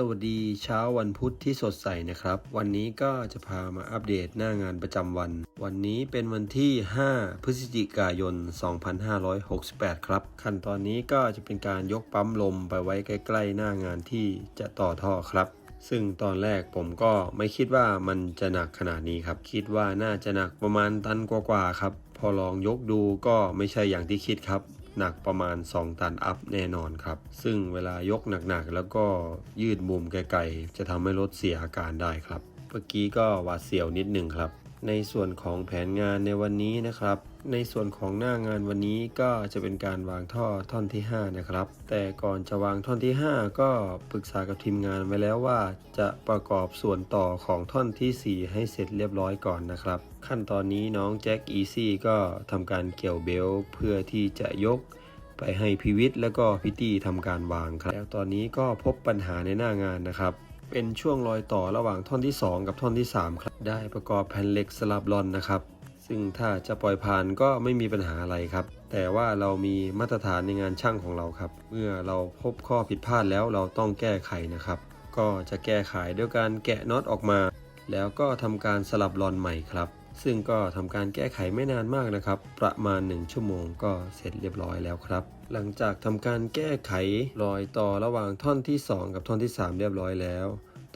สวัสดีเช้าวันพุธที่สดใสนะครับ วันนี้ก็จะพามาอัปเดตหน้างานประจำวัน วันนี้เป็นวันที่ 5 พฤศจิกายน 2568 ครับ ขั้นตอนนี้ก็จะเป็นการยกปั๊มลมไปไว้ใกล้ๆหน้างานที่จะต่อท่อครับ ซึ่งตอนแรกผมก็ไม่คิดว่ามันจะหนักขนาดนี้ครับ คิดว่าน่าจะหนักประมาณตันกว่าๆครับ พอลองยกดูก็ไม่ใช่อย่างที่คิดครับ หนักประมาณ 2 ตันอัพแน่นอนครับ ซึ่งเวลายกหนักๆ แล้วก็ยืดมุมไกลๆ จะทำให้รถเสียอาการได้ครับ เมื่อกี้ก็หวาดเสียวนิดหนึ่งครับ ในส่วนของแผนงานในวันนี้นะครับ ในส่วนของหน้างานวันนี้ก็จะเป็นการวางท่อท่อนที่ 5 นะครับ แต่ก่อนจะวางท่อนที่ 5 ก็ปรึกษากับทีมงานไว้แล้วว่า จะประกอบส่วนต่อของท่อนทีสี่4 ให้เสร็จเรียบร้อยก่อนนะครับ ขั้นตอนนี้น้องแจ็คอีซี่ก็ทำการเกี่ยวเบลเพื่อที่จะยกไปให้พิวิทย์แล้วก็พิตี้ทำการวางครับแล้วตอนนี้ก็พบปัญหาในหน้างานนะครับ เป็นช่วงรอยต่อระหว่างท่อนที่ 2 กับท่อนที่ 3 ครับ ได้ประกอบแผ่นเหล็กสลับลอนนะครับ ซึ่งถ้าจะปล่อยผ่านก็ไม่มีปัญหาอะไรครับ แต่ว่าเรามีมาตรฐานในงานช่างของเราครับ เมื่อเราพบข้อผิดพลาดแล้วเราต้องแก้ไขนะครับ ก็จะแก้ไขด้วยการแกะน็อตออกมา แล้วก็ทำการสลับลอนใหม่ครับ ซึ่งก็ทำการแก้ไขไม่นานมากนะครับ ประมาณ 1 ชั่วโมงก็เสร็จเรียบร้อยแล้วครับ หลังจากทำการแก้ไขรอยต่อระหว่างท่อนที่ 2 กับท่อนที่ 3 เรียบร้อยแล้ว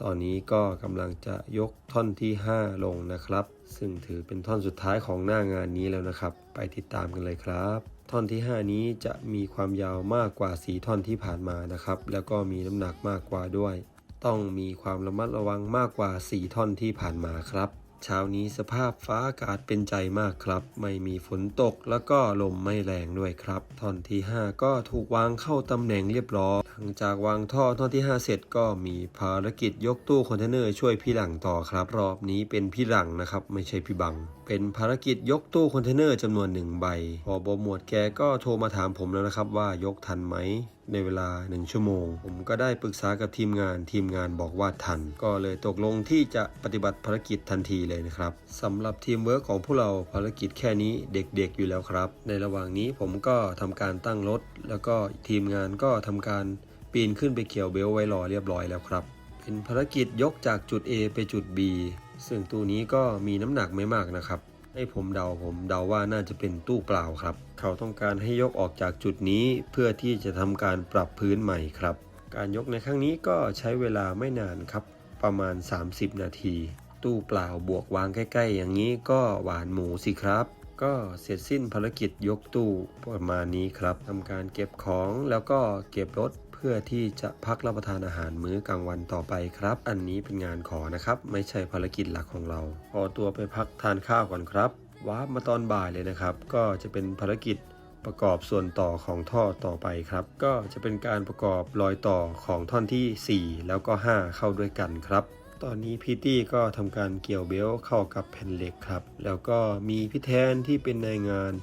ตอนนี้ก็กำลังจะยกท่อนที่ 5 ลงนะครับ ซึ่งถือเป็นท่อนสุดท้ายของหน้างานนี้แล้วนะครับ ไปติดตามกันเลยครับท่อนที่ 5 นี้จะมีความยาวมากกว่า 4 ท่อนที่ผ่านมานะครับ แล้วก็มีน้ำหนักมากกว่าด้วย ต้องมีความระมัดระวังมากกว่า 4 ท่อนที่ผ่านมาครับ เช้านี้สภาพฟ้าอากาศเป็นใจมากครับ ไม่มีฝนตกแล้วก็ลมไม่แรงด้วยครับท่อนที่ 5 ก็ถูกวางเข้าตำแหน่งเรียบร้อยหลังจากวางท่อท่อนที่ 5 เสร็จก็มีภารกิจยกตู้คอนเทนเนอร์ช่วยพี่หลังต่อครับ รอบนี้เป็นพี่หลังนะครับไม่ใช่พี่บัง เป็นภารกิจยกตู้คอนเทนเนอร์จำนวนหนึ่งใบพอบหมวดแกก็โทรมาถามผมแล้วนะครับว่ายกทันไหมในเวลา 1 ชั่วโมง ผมก็ได้ปรึกษากับทีมงาน ทีมงานบอกว่าทัน ก็เลยตกลงที่จะปฏิบัติภารกิจทันทีเลยนะครับสำหรับทีมเวิร์กของพวกเราภารกิจแค่นี้เด็กๆอยู่แล้วครับ ในระหว่างนี้ผมก็ทำการตั้งรถ แล้วก็ทีมงานก็ทำการปีนขึ้นไปเกี่ยวเบลไว้รอเรียบร้อยแล้วครับ เป็นภารกิจยกจากจุด A ไปจุด B ซึ่งตู้นี้ก็มีน้ำหนักไม่มากนะครับ ให้ผมเดาผมเดาว่าน่าจะเป็นตู้เปล่าครับ เขาต้องการให้ยกออกจากจุดนี้เพื่อที่จะทำการปรับพื้นใหม่ครับ การยกในครั้งนี้ก็ใช้เวลาไม่นานครับ ประมาณ 30 นาที ตู้เปล่าบวกวางใกล้ ๆ อย่างนี้ก็หวานหมูสิครับก็เสร็จสิ้นภารกิจยกตู้ประมาณนี้ครับทำการเก็บของแล้วก็เก็บรถ พื่อที่จะพักรับประทานอาหารมื้อกลางวันต่อไปครับ อันนี้เป็นงานขอนะครับ ไม่ใช่ภารกิจหลักของเรา ขอตัวไปพักทานข้าวก่อนครับวาร์ปมาตอนบ่ายเลยนะครับ ก็จะเป็นภารกิจประกอบส่วนต่อของท่อต่อไปครับ ก็จะเป็นการประกอบรอยต่อของท่อนที่ 4 แล้วก็ 5 เข้าด้วยกันครับ ตอนนี้พีตี้ก็ทำการเกี่ยวเบลเข้ากับแผ่นเหล็กครับ แล้วก็มีพี่แทนที่เป็นนายงาน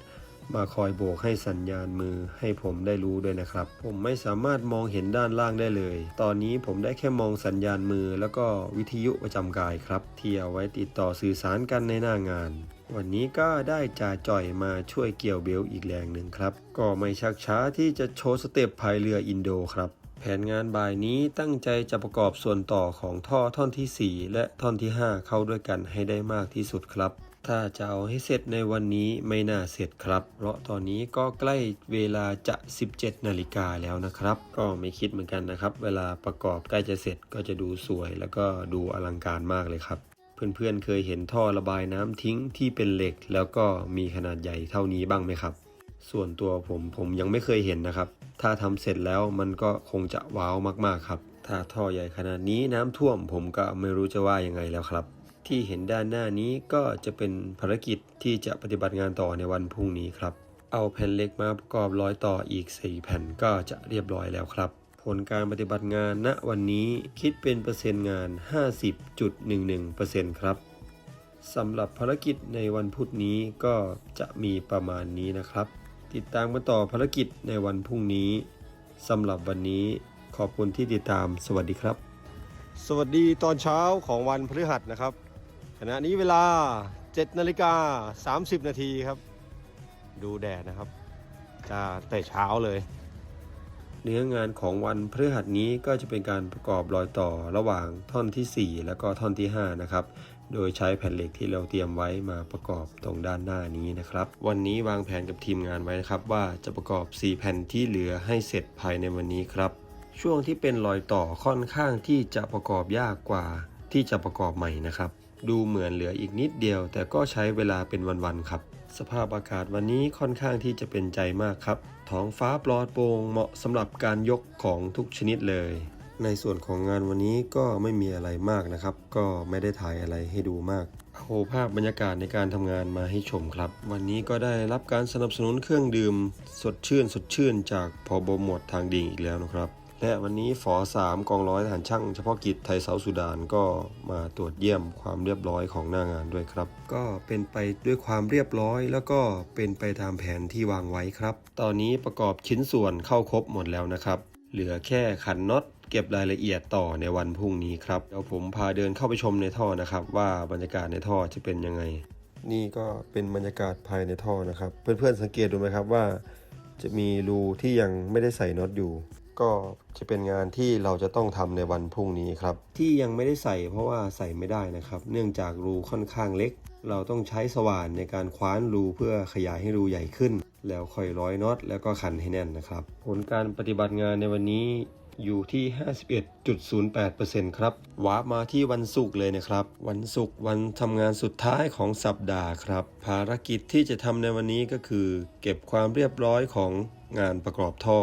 มาคอยโบกให้สัญญาณมือให้ผมได้รู้ด้วยนะครับ ผมไม่สามารถมองเห็นด้านล่างได้เลย ตอนนี้ผมได้แค่มองสัญญาณมือ แล้วก็วิทยุประจำกายครับ ที่เอาไว้ติดต่อสื่อสารกันในหน้างาน วันนี้ก็ได้จ่าจ่อยมาช่วยเกี่ยวเบลต์อีกแรงหนึ่งครับ ก็ไม่ชักช้าที่จะโชว์สเต็ปพายเรืออินโดครับแผนงานบ่ายนี้ตั้งใจจะประกอบส่วนต่อของท่อท่อนทีสี่4 และท่อนที่ 5 เข้าด้วยกันให้ได้มากที่สุดครับ ถ้าจะเอาให้เสร็จในวันนี้ไม่น่าเสร็จครับ เพราะตอนนี้ก็ใกล้เวลาจะ 17 นาฬิกาแล้วนะครับ ก็ไม่คิดเหมือนกันนะครับ เวลาประกอบใกล้จะเสร็จก็จะดูสวย แล้วก็ดูอลังการมากเลยครับ เพื่อนๆเคยเห็นท่อระบายน้ำทิ้งที่เป็นเหล็ก แล้วก็มีขนาดใหญ่เท่านี้บ้างไหมครับ ส่วนตัวผมผมยังไม่เคยเห็นนะครับ ถ้าทำเสร็จแล้วมันก็คงจะว้าวมากๆครับ ถ้าท่อใหญ่ขนาดนี้น้ำท่วม ผมก็ไม่รู้จะว่ายังไงแล้วครับ ที่เห็นด้านหน้านี้ก็จะเป็นภารกิจที่จะปฏิบัติงานต่อในวันพรุ่งนี้ครับ เอาแผ่นเล็กมาประกอบร้อยต่ออีก 4 แผ่นก็จะเรียบร้อยแล้วครับ ผลการปฏิบัติงานณวันนี้คิดเป็นเปอร์เซ็นต์งาน 50.11%ครับสำหรับภารกิจในวันพุธนี้ก็จะมีประมาณนี้นะครับ ติดตามกันต่อภารกิจในวันพรุ่งนี้สำหรับวันนี้ขอบคุณที่ติดตามสวัสดีครับ สวัสดีตอนเช้าของวันพฤหัสนะครับ ขณะนี้เวลา7นาฬิกา30 นาทีครับ ดูแดดนะครับจะแต่เช้าเลย เนื้องานของวันพฤหัสนี้ก็จะเป็นการประกอบรอยต่อระหว่างท่อนทีสี่ 4 แล้วก็ท่อนที่ 5 นะครับ โดยใช้แผ่นเหล็กที่เราเตรียมไว้มาประกอบตรงด้านหน้านี้นะครับ วันนี้วางแผนกับทีมงานไว้นะครับ ว่าจะประกอบ 4 แผ่นที่เหลือให้เสร็จภายในวันนี้ครับ ช่วงที่เป็นรอยต่อค่อนข้างที่จะประกอบยากกว่าที่จะประกอบใหม่นะครับ ดูเหมือนเหลืออีกนิดเดียว แต่ก็ใช้เวลาเป็นวันๆครับ สภาพอากาศวันนี้ค่อนข้างที่จะเป็นใจมากครับ ท้องฟ้าปลอดโปร่งเหมาะสำหรับการยกของทุกชนิดเลย ในส่วนของงานวันนี้ก็ไม่มีอะไรมากนะครับ ก็ไม่ได้ถ่ายอะไรให้ดูมากเอาภาพบรรยากาศในการทำงานมาให้ชมครับ วันนี้ก็ได้รับการสนับสนุนเครื่องดื่ม สดชื่นสดชื่นจากพอบหมวดทางดิ่งอีกแล้วนะครับ และวันนี้ฝอ3กองร้อยทหารช่างเฉพาะกิจไทยเซาท์สุดานก็มาตรวจเยี่ยมความเรียบร้อยของหน้างานด้วยครับ ก็เป็นไปด้วยความเรียบร้อย แล้วก็เป็นไปตามแผนที่วางไว้ครับ ตอนนี้ประกอบชิ้นส่วนเข้าครบหมดแล้วนะครับ เหลือแค่ขันน็อตเก็บรายละเอียดต่อในวันพรุ่งนี้ครับเดี๋ยวผมพาเดินเข้าไปชมในท่อนะครับ ว่าบรรยากาศในท่อจะเป็นยังไง นี่ก็เป็นบรรยากาศภายในท่อนะครับ เพื่อนๆสังเกตดูไหมครับว่า จะมีรูที่ยังไม่ได้ใส่น็อตอยู่ ก็จะเป็นงานที่เราจะต้องทำในวันพรุ่งนี้ครับ ที่ยังไม่ได้ใส่เพราะว่าใส่ไม่ได้นะครับ เนื่องจากรูค่อนข้างเล็ก เราต้องใช้สว่านในการคว้านรูเพื่อขยายให้รูใหญ่ขึ้น แล้วค่อยร้อยน็อตแล้วก็ขันให้แน่นนะครับ ผลการปฏิบัติงานในวันนี้อยู่ที่ 51.08%ครับวาร์ปมาที่วันศุกร์เลยนะครับ วันศุกร์วันทำงานสุดท้ายของสัปดาห์ครับ ภารกิจที่จะทำในวันนี้ก็คือ เก็บความเรียบร้อยของงานประกอบท่อ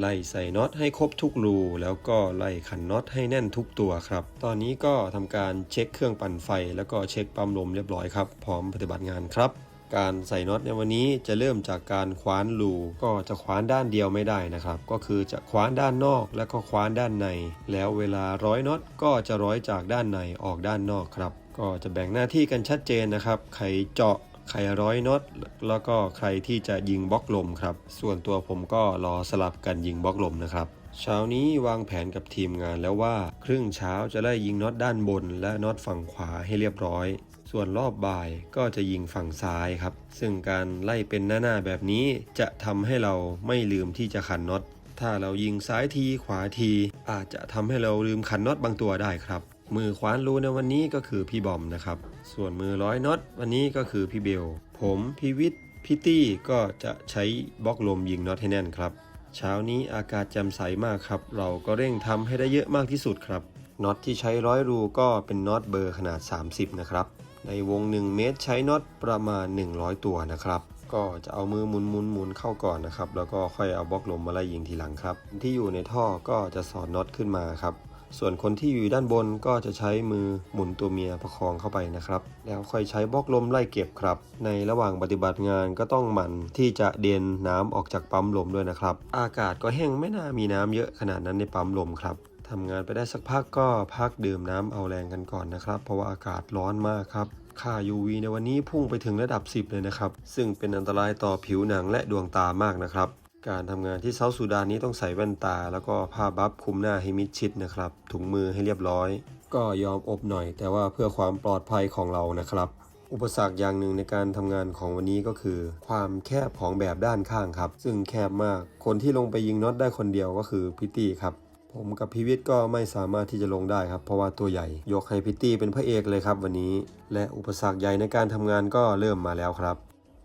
ไล่ใส่น็อตให้ครบทุกรู แล้วก็ไล่ขันน็อตให้แน่นทุกตัวครับ ตอนนี้ก็ทำการเช็คเครื่องปั่นไฟ แล้วก็เช็คปั๊มลมเรียบร้อยครับ พร้อมปฏิบัติงานครับการใส่น็อตในวันนี้จะเริ่มจากการคว้านรูก็จะคว้านด้านเดียวไม่ได้นะครับ ก็คือจะคว้านด้านนอกแล้วก็คว้านด้านใน แล้วเวลาร้อยน็อตก็จะร้อยจากด้านในออกด้านนอกครับ ก็จะแบ่งหน้าที่กันชัดเจนนะครับ ใครเจาะ ใครร้อยน็อตแล้วก็ใครที่จะยิงบล็อกลมครับ ส่วนตัวผมก็รอสลับกันยิงบล็อกลมนะครับเช้านี้วางแผนกับทีมงานแล้วว่า ครึ่งเช้าจะไล่ยิงน็อตด้านบน และน็อตฝั่งขวาให้เรียบร้อย ส่วนรอบบ่ายก็จะยิงฝั่งซ้ายครับ ซึ่งการไล่เป็นหน้าๆแบบนี้จะทำให้เราไม่ลืมที่จะขันน็อตถ้าเรายิงซ้ายทีขวาที อาจจะทำให้เราลืมขันน็อตบางตัวได้ครับ มือคว้านรูในวันนี้ก็คือพี่บอมนะครับ ส่วนมือร้อยน็อตวันนี้ก็คือพี่เบล ผมพี่วิทย์พี่ตี้ก็จะใช้บล็อกลมยิงน็อตให้แน่นครับ เช้านี้อากาศแจ่มใสมากครับ เราก็เร่งทำให้ได้เยอะมากที่สุดครับน็อตที่ใช้ร้อยรูก็เป็นน็อตเบอร์ขนาด 30 นะครับ ในวง 1 เมตรใช้น็อตประมาณ 100 ตัวนะครับ ก็จะเอามือหมุนหมุนหมุนเข้าก่อนนะครับ แล้วก็ค่อยเอาบล็อกลมมาไล่ยิงทีหลังครับ ที่อยู่ในท่อก็จะสอดน็อตขึ้นมาครับ ส่วนคนที่อยู่ด้านบนก็จะใช้มือหมุนตัวเมียประคองเข้าไปนะครับ แล้วค่อยใช้บล็อกลมไล่เก็บครับ ในระหว่างปฏิบัติงานก็ต้องหมั่นที่จะเดนน้ำออกจากปั๊มลมด้วยนะครับ อากาศก็แห้งไม่น่ามีน้ำเยอะขนาดนั้นในปั๊มลมครับทำงานไปได้สักพักก็พักดื่มน้ำเอาแรงกันก่อนนะครับ เพราะว่าอากาศร้อนมากครับค่า UV ในวันนี้พุ่งไปถึงระดับ 10 เลยนะครับ ซึ่งเป็นอันตรายต่อผิวหนังและดวงตามากนะครับ การทำงานที่เซาท์ซูดานนี้ต้องใส่แว่นตา แล้วก็ผ้าบัฟคลุมหน้าให้มิดชิดนะครับ ถุงมือให้เรียบร้อย ก็ยอมอบหน่อย แต่ว่าเพื่อความปลอดภัยของเรานะครับ อุปสรรคอย่างหนึ่งในการทำงานของวันนี้ก็คือ ความแคบของแบบด้านข้างครับ ซึ่งแคบมาก คนที่ลงไปยิงน็อตได้คนเดียวก็คือพิตตี้ครับ ผมกับพีวิทย์ก็ไม่สามารถที่จะลงได้ครับ เพราะว่าตัวใหญ่ ยกให้พิตตี้เป็นพระเอกเลยครับวันนี้ และอุปสรรคใหญ่ในการทำงานก็เริ่มมาแล้วครับ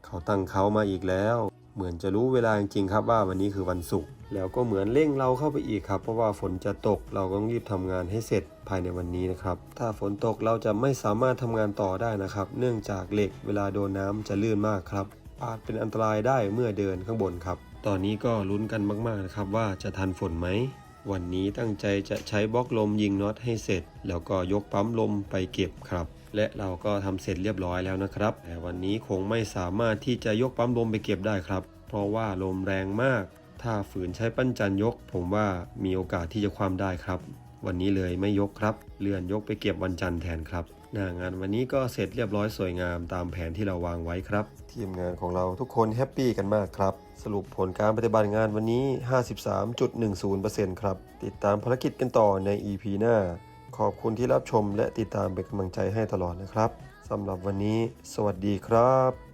เขาตั้งเขามาอีกแล้ว เหมือนจะรู้เวลาจริงๆครับว่าวันนี้คือวันศุกร์แล้วก็เหมือนเร่งเราเข้าไปอีกครับ เพราะว่าฝนจะตกเราก็ต้องรีบทำงานให้เสร็จภายในวันนี้นะครับ ถ้าฝนตกเราจะไม่สามารถทำงานต่อได้นะครับ เนื่องจากเหล็กเวลาโดนน้ำจะลื่นมากครับ อาจเป็นอันตรายได้เมื่อเดินข้างบนครับ ตอนนี้ก็ลุ้นกันมากๆนะครับว่าจะทันฝนไหม วันนี้ตั้งใจจะใช้บล็อกลมยิงน็อตให้เสร็จ แล้วก็ยกปั๊มลมไปเก็บครับ และเราก็ทำเสร็จเรียบร้อยแล้วนะครับ แต่วันนี้คงไม่สามารถที่จะยกปั๊มลมไปเก็บได้ครับ เพราะว่าลมแรงมาก ถ้าฝืนใช้ปั้นจันยก ผมว่ามีโอกาสที่จะความได้ครับ วันนี้เลยไม่ยกครับ เลื่อนยกไปเก็บวันจันทร์แทนครับ หน้างานวันนี้ก็เสร็จเรียบร้อยสวยงามตามแผนที่เราวางไว้ครับ ทีมงานของเราทุกคนแฮปปี้กันมากครับ สรุปผลการปฏิบัติงานวันนี้ 53.10%ครับ ติดตามภารกิจกันต่อใน EP หน้า ขอบคุณที่รับชมและติดตามเป็นกำลังใจให้ตลอดนะครับสำหรับวันนี้ สวัสดีครับ